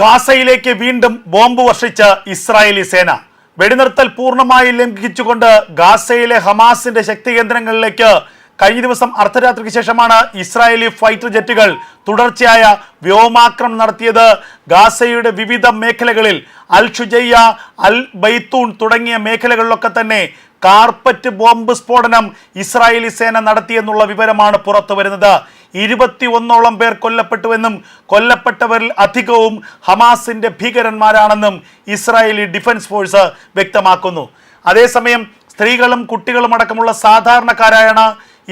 ഗാസയിലേക്ക് വീണ്ടും bomb വർഷിച്ച Israeli സേന. വെടിനിർത്തൽ പൂർണമായി ലംഘിച്ചുകൊണ്ട് ഗാസയിലെ ഹമാസിന്റെ ശക്തി കേന്ദ്രങ്ങളിലേക്ക് കഴിഞ്ഞ ദിവസം അർദ്ധരാത്രിക്ക് ശേഷമാണ് ഇസ്രായേലി ഫൈറ്റർ ജെറ്റുകൾ തുടർച്ചയായ വ്യോമാക്രമണം നടത്തിയത്. ഗാസയുടെ വിവിധ മേഖലകളിൽ അൽ ഷുജയ്യ അൽ ബൈത്തൂൺ തുടങ്ങിയ മേഖലകളിലൊക്കെ തന്നെ കാർപ്പറ്റ് ബോംബ് സ്ഫോടനം ഇസ്രായേലി സേന നടത്തിയെന്നുള്ള വിവരമാണ് പുറത്തു വരുന്നത് ഇരുപത്തി ഒന്നോളം പേർ കൊല്ലപ്പെട്ടുവെന്നും കൊല്ലപ്പെട്ടവരിൽ അധികവും ഹമാസിന്റെ ഭീകരന്മാരാണെന്നും ഇസ്രായേലി ഡിഫൻസ് ഫോഴ്സ് വ്യക്തമാക്കുന്നു. അതേസമയം സ്ത്രീകളും കുട്ടികളും അടക്കമുള്ള സാധാരണക്കാരായാണ്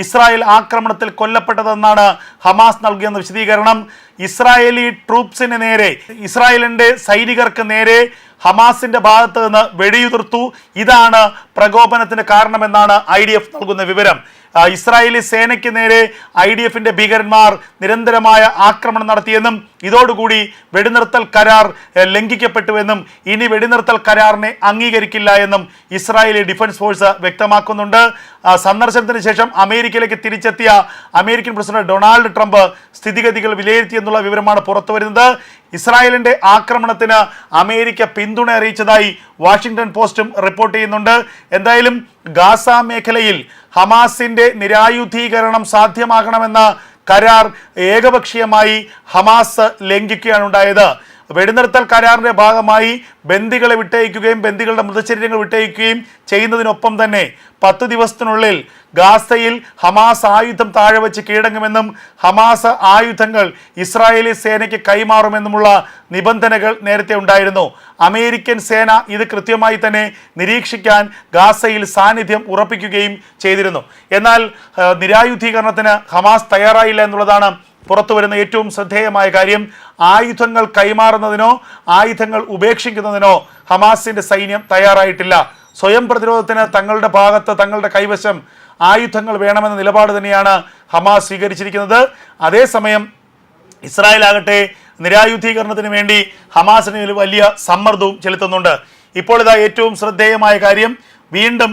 ഇസ്രായേൽ ആക്രമണത്തിൽ കൊല്ലപ്പെട്ടതെന്നാണ് ഹമാസ് നൽകിയ വിശദീകരണം. ഇസ്രായേലി ട്രൂപ്സിന് നേരെ ഇസ്രായേലിന്റെ സൈനികർക്ക് നേരെ ഹമാസിന്റെ ഭാഗത്ത് നിന്ന് വെടിയുതിർത്തു. ഇതാണ് പ്രകോപനത്തിന് കാരണമെന്നാണ് ഐ നൽകുന്ന വിവരം. ഇസ്രായേലി സേനയ്ക്ക് നേരെ ഐ ഡി എഫിന്റെ ഭീകരന്മാർ നിരന്തരമായ ആക്രമണം നടത്തിയെന്നും ഇതോടുകൂടി വെടിനിർത്തൽ കരാർ ലംഘിക്കപ്പെട്ടുവെന്നും ഇനി വെടിനിർത്തൽ കരാറിനെ അംഗീകരിക്കില്ല എന്നും ഇസ്രായേലി ഡിഫൻസ് ഫോഴ്സ് വ്യക്തമാക്കുന്നുണ്ട്. സന്ദർശനത്തിന് ശേഷം അമേരിക്കയിലേക്ക് തിരിച്ചെത്തിയ അമേരിക്കൻ പ്രസിഡന്റ് ഡൊണാൾഡ് ട്രംപ് സ്ഥിതിഗതികൾ വിലയിരുത്തിയെന്നുള്ള വിവരമാണ് പുറത്തുവരുന്നത് ഇസ്രായേലിന്റെ ആക്രമണത്തിന് അമേരിക്ക പിന്തുണ അറിയിച്ചതായി വാഷിംഗ്ടൺ പോസ്റ്റും റിപ്പോർട്ട് ചെയ്യുന്നുണ്ട്. എന്തായാലും ഗാസ മേഖലയിൽ ഹമാസിന്റെ നിരായുധീകരണം സാധ്യമാകണമെന്ന കരാർ ഏകപക്ഷീയമായി ഹമാസ് ലംഘിക്കുകയാണ് ഉണ്ടായത്. വെടിനിർത്തൽ കരാറിന്റെ ഭാഗമായി ബന്ദികളെ വിട്ടയക്കുകയും ബന്ദികളുടെ മൃതശരീരങ്ങൾ വിട്ടയക്കുകയും ചെയ്യുന്നതിനൊപ്പം തന്നെ പത്ത് ദിവസത്തിനുള്ളിൽ ഗാസയിൽ ഹമാസ് ആയുധം താഴെ വെച്ച് കീഴടങ്ങുമെന്നും ഹമാസ് ആയുധങ്ങൾ ഇസ്രായേലി സേനയ്ക്ക് കൈമാറുമെന്നുമുള്ള നിബന്ധനകൾ നേരത്തെ ഉണ്ടായിരുന്നു. അമേരിക്കൻ സേന ഇത് കൃത്യമായി തന്നെ നിരീക്ഷിക്കാൻ ഗാസയിൽ സാന്നിധ്യം ഉറപ്പിക്കുകയും ചെയ്തിരുന്നു. എന്നാൽ നിരായുധീകരണത്തിന് ഹമാസ് തയ്യാറായില്ല എന്നുള്ളതാണ് പുറത്തു വരുന്ന ഏറ്റവും ശ്രദ്ധേയമായ കാര്യം ആയുധങ്ങൾ കൈമാറുന്നതിനോ ആയുധങ്ങൾ ഉപേക്ഷിക്കുന്നതിനോ ഹമാസിന്റെ സൈന്യം തയ്യാറായിട്ടില്ല. സ്വയം പ്രതിരോധത്തിന് തങ്ങളുടെ ഭാഗത്ത് തങ്ങളുടെ കൈവശം ആയുധങ്ങൾ വേണമെന്ന നിലപാട് തന്നെയാണ് ഹമാസ് സ്വീകരിച്ചിരിക്കുന്നത്. അതേസമയം ഇസ്രായേൽ ആകട്ടെ നിരായുധീകരണത്തിന് വേണ്ടി ഹമാസിന് വലിയ സമ്മർദ്ദവും ചെലുത്തുന്നുണ്ട്. ഇപ്പോൾ ഇതാ ഏറ്റവും ശ്രദ്ധേയമായ കാര്യം വീണ്ടും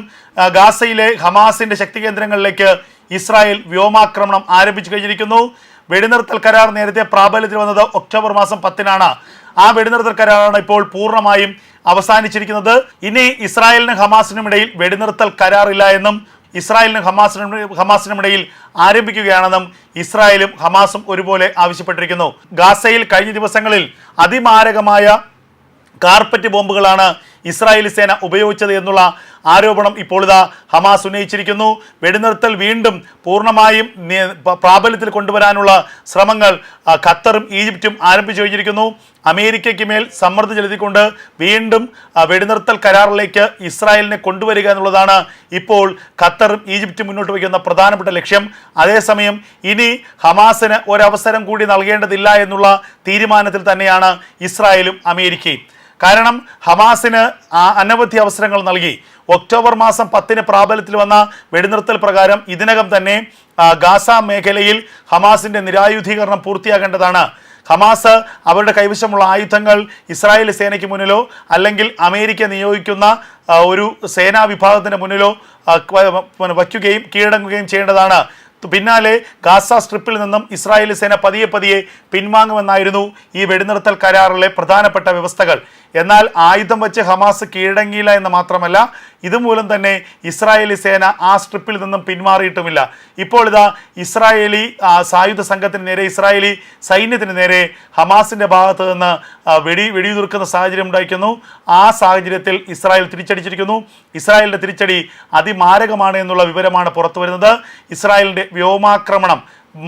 ഗാസയിലെ ഹമാസിന്റെ ശക്തി കേന്ദ്രങ്ങളിലേക്ക് ഇസ്രായേൽ വ്യോമാക്രമണം ആരംഭിച്ചു കഴിഞ്ഞിരിക്കുന്നു. വെടിനിർത്തൽ കരാർ നേരത്തെ പ്രാബല്യത്തിൽ വന്നത് ഒക്ടോബർ മാസം പത്തിനാണ്. ആ വെടിനിർത്തൽ കരാറാണ് ഇപ്പോൾ പൂർണമായും അവസാനിച്ചിരിക്കുന്നത്. ഇനി ഇസ്രായേലിനും ഹമാസിനും ഇടയിൽ വെടിനിർത്തൽ കരാറില്ല എന്നും ഇസ്രായേലിനും ഹമാസിനും ഹമാസിനും ഇടയിൽ ആരംഭിക്കുകയാണെന്നും ഇസ്രായേലും ഹമാസും ഒരുപോലെ ആവശ്യപ്പെട്ടിരിക്കുന്നു. ഗാസയിൽ കഴിഞ്ഞ ദിവസങ്ങളിൽ അതിമാരകമായ കാർപ്പറ്റ് ബോംബുകളാണ് ഇസ്രായേലി സേന ഉപയോഗിച്ചത് എന്നുള്ള ആരോപണം ഇപ്പോൾ ഇതാ ഹമാസ് ഉന്നയിച്ചിരിക്കുന്നു. വെടിനിർത്തൽ വീണ്ടും പൂർണമായും പ്രാബല്യത്തിൽ കൊണ്ടുവരാനുള്ള ശ്രമങ്ങൾ ഖത്തറും ഈജിപ്തും ആരംഭിച്ചു കഴിഞ്ഞിരിക്കുന്നു. അമേരിക്കയ്ക്ക് മേൽ സമ്മർദ്ദം ചെലുത്തിക്കൊണ്ട് വീണ്ടും വെടിനിർത്തൽ കരാറിലേക്ക് ഇസ്രായേലിനെ കൊണ്ടുവരിക എന്നുള്ളതാണ് ഇപ്പോൾ ഖത്തറും ഈജിപ്തും മുന്നോട്ട് വയ്ക്കുന്ന പ്രധാനപ്പെട്ട ലക്ഷ്യം. അതേസമയം ഇനി ഹമാസിന് ഒരവസരം കൂടി നൽകേണ്ടതില്ല എന്നുള്ള തീരുമാനത്തിൽ തന്നെയാണ് ഇസ്രായേലും അമേരിക്കയും. കാരണം ഹമാസിന് അനവധി അവസരങ്ങൾ നൽകി. ഒക്ടോബർ മാസം പത്തിന് പ്രാബല്യത്തിൽ വന്ന വെടിനിർത്തൽ പ്രകാരം ഇതിനകം തന്നെ ഗാസ മേഖലയിൽ ഹമാസിന്റെ നിരായുധീകരണം പൂർത്തിയാകേണ്ടതാണ്. ഹമാസ് അവരുടെ കൈവശമുള്ള ആയുധങ്ങൾ ഇസ്രായേൽ സേനയ്ക്ക് മുന്നിലോ അല്ലെങ്കിൽ അമേരിക്ക നിയോഗിക്കുന്ന ഒരു സേനാ വിഭാഗത്തിന്റെ മുന്നിലോ വയ്ക്കുകയും കീഴടങ്ങുകയും ചെയ്യേണ്ടതാണ്. പിന്നാലെ ഗാസ സ്ട്രിപ്പിൽ നിന്നും ഇസ്രായേലി സേന പതിയെ പതിയെ പിൻവാങ്ങുമെന്നായിരുന്നു ഈ വെടിനിർത്തൽ കരാറിലെ പ്രധാനപ്പെട്ട വ്യവസ്ഥകൾ. എന്നാൽ ആയുധം വെച്ച് ഹമാസ് കീഴടങ്ങിയില്ല എന്ന് മാത്രമല്ല ഇതുമൂലം തന്നെ ഇസ്രായേലി സേന ആ സ്ട്രിപ്പിൽ നിന്നും പിന്മാറിയിട്ടുമില്ല. ഇപ്പോൾ ഇതാ ഇസ്രായേലി സായുധ സംഘത്തിന് നേരെ ഇസ്രായേലി സൈന്യത്തിന് നേരെ ഹമാസിന്റെ ഭാഗത്ത് നിന്ന് വെടി വെടിയുതിർക്കുന്ന സാഹചര്യം ഉണ്ടായിരിക്കുന്നു ആ സാഹചര്യത്തിൽ ഇസ്രായേൽ തിരിച്ചടിച്ചിരിക്കുന്നു. ഇസ്രായേലിന്റെ തിരിച്ചടി അതിമാരകമാണ് എന്നുള്ള വിവരമാണ് പുറത്തു വരുന്നത് ഇസ്രായേലിന്റെ വ്യോമാക്രമണം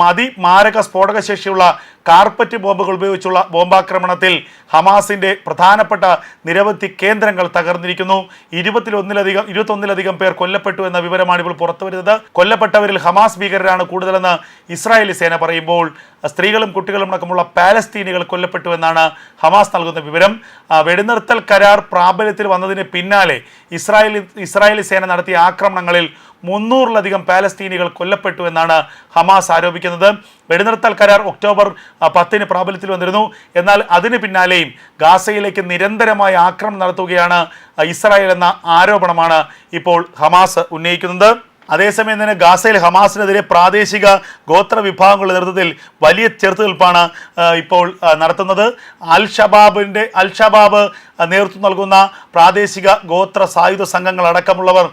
അതിമാരക സ്ഫോടക ശേഷിയുള്ള കാർപ്പറ്റ് ബോംബുകൾ ഉപയോഗിച്ചുള്ള ബോംബാക്രമണത്തിൽ ഹമാസിന്റെ പ്രധാനപ്പെട്ട നിരവധി കേന്ദ്രങ്ങൾ തകർന്നിരിക്കുന്നു. ഇരുപത്തിലൊന്നിലധികം ഇരുപത്തൊന്നിലധികം പേർ കൊല്ലപ്പെട്ടു എന്ന വിവരമാണ് ഇപ്പോൾ പുറത്തുവരുന്നത്. കൊല്ലപ്പെട്ടവരിൽ ഹമാസ് ഭീകരരാണ് കൂടുതലെന്ന് ഇസ്രായേലി സേന പറയുമ്പോൾ സ്ത്രീകളും കുട്ടികളും അടക്കമുള്ള പാലസ്തീനികൾ കൊല്ലപ്പെട്ടു എന്നാണ് ഹമാസ് നൽകുന്ന വിവരം. വെടിനിർത്തൽ കരാർ പ്രാബല്യത്തിൽ വന്നതിന് പിന്നാലെ ഇസ്രായേലി ഇസ്രായേലി സേന നടത്തിയ ആക്രമണങ്ങളിൽ മുന്നൂറിലധികം പാലസ്തീനികൾ കൊല്ലപ്പെട്ടു എന്നാണ് ഹമാസ് ആരോപിക്കുന്നത്. വെടിനിർത്തൽ കരാർ ഒക്ടോബർ പത്തിന് പ്രാബല്യത്തിൽ വന്നിരുന്നു. എന്നാൽ അതിന് പിന്നാലെയും ഗാസയിലേക്ക് നിരന്തരമായ ആക്രമണം നടത്തുകയാണ് ഇസ്രായേൽ എന്ന ആരോപണമാണ് ഇപ്പോൾ ഹമാസ് ഉന്നയിക്കുന്നത്. അതേസമയം തന്നെ ഗാസയിൽ ഹമാസിനെതിരെ പ്രാദേശിക ഗോത്ര വിഭാഗങ്ങളുടെ നേതൃത്വത്തിൽ വലിയ ചെറുത്തുനിൽപ്പാണ് ഇപ്പോൾ നടത്തുന്നത്. അൽ ഷബാബിന്റെ അൽ ഷബാബ് നേതൃത്വം നൽകുന്ന പ്രാദേശിക ഗോത്ര സായുധ സംഘങ്ങൾ അടക്കമുള്ളവർ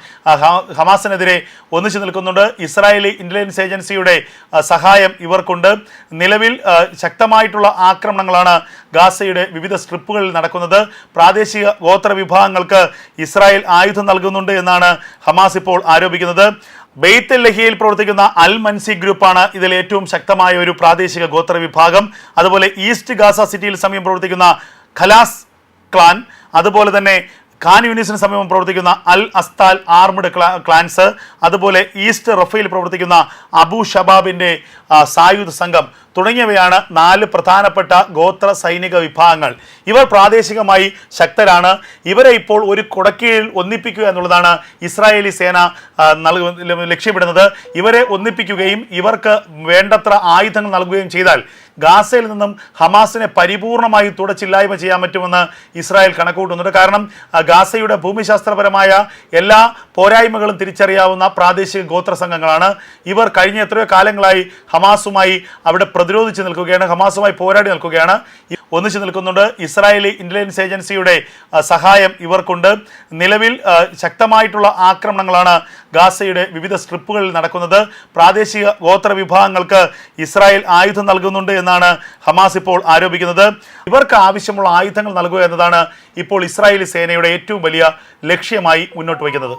ഹമാസിനെതിരെ ഒന്നിച്ചു നിൽക്കുന്നുണ്ട്. ഇസ്രായേലി ഇന്റലിജൻസ് ഏജൻസിയുടെ സഹായം ഇവർക്കുണ്ട്. നിലവിൽ ശക്തമായിട്ടുള്ള ആക്രമണങ്ങളാണ് ഗാസയുടെ വിവിധ സ്ട്രിപ്പുകളിൽ നടക്കുന്നത്. പ്രാദേശിക ഗോത്ര വിഭാഗങ്ങൾക്ക് ഇസ്രായേൽ ആയുധം നൽകുന്നുണ്ട് എന്നാണ് ഹമാസ് ഇപ്പോൾ ആരോപിക്കുന്നത്. ബെയ്ത്ത് ലഹിയയിൽ പ്രവർത്തിക്കുന്ന അൽ മൻസി ഗ്രൂപ്പാണ് ഇതിൽ ഏറ്റവും ശക്തമായ ഒരു പ്രാദേശിക ഗോത്ര വിഭാഗം. അതുപോലെ ഈസ്റ്റ് ഗാസ സിറ്റിയിൽ സമയം പ്രവർത്തിക്കുന്ന ഖലാസ് ക്ലാൻ. അതുപോലെ തന്നെ ഖാൻ യൂണിസിന് സമീപം പ്രവർത്തിക്കുന്ന Al Astal armed cla clans. അതുപോലെ ഈസ്റ്റ് റഫയിൽ പ്രവർത്തിക്കുന്ന അബു ഷബാബിന്റെ സായുധ സംഘം തുടങ്ങിയവയാണ് നാല് പ്രധാനപ്പെട്ട ഗോത്ര സൈനിക വിഭാഗങ്ങൾ. ഇവർ പ്രാദേശികമായി ശക്തരാണ്. ഇവരെ ഇപ്പോൾ ഒരു കുടക്കീഴിൽ ഒന്നിപ്പിക്കുക എന്നുള്ളതാണ് ഇസ്രായേലി സേന ലക്ഷ്യമിടുന്നത്. ഇവരെ ഒന്നിപ്പിക്കുകയും ഇവർക്ക് വേണ്ടത്ര ആയുധങ്ങൾ നൽകുകയും ചെയ്താൽ ഗാസയിൽ നിന്നും ഹമാസിനെ പരിപൂർണമായി തുടച്ചില്ലായ്മ ചെയ്യാൻ പറ്റുമെന്ന് ഇസ്രായേൽ കണക്കുകൂട്ടുന്നുണ്ട്. കാരണം ഗാസയുടെ ഭൂമിശാസ്ത്രപരമായ എല്ലാ പോരായ്മകളും തിരിച്ചറിയാവുന്ന പ്രാദേശിക ഗോത്ര സംഘങ്ങളാണ്. ഇവർ കഴിഞ്ഞ എത്രയോ കാലങ്ങളായി ഹമാസുമായി അവിടെ പ്രതിരോധിച്ച് നിൽക്കുകയാണ് ഹമാസുമായി പോരാടി നിൽക്കുകയാണ്. ഒന്നിച്ചു നിൽക്കുന്നുണ്ട്. ഇസ്രായേലി ഇന്റലിജൻസ് ഏജൻസിയുടെ സഹായം ഇവർക്കുണ്ട്. നിലവിൽ ശക്തമായിട്ടുള്ള ആക്രമണങ്ങളാണ് ഗാസയുടെ വിവിധ സ്ട്രിപ്പുകളിൽ നടക്കുന്നത്. പ്രാദേശിക ഗോത്ര വിഭാഗങ്ങൾക്ക് ഇസ്രായേൽ ആയുധം നൽകുന്നുണ്ട് എന്നാണ് ഹമാസ് ഇപ്പോൾ ആരോപിക്കുന്നത്. ഇവർക്ക് ആവശ്യമുള്ള ആയുധങ്ങൾ നൽകുക എന്നതാണ് ഇപ്പോൾ ഇസ്രായേലി സേനയുടെ ഏറ്റവും വലിയ ലക്ഷ്യമായി മുന്നോട്ട് വയ്ക്കുന്നത്.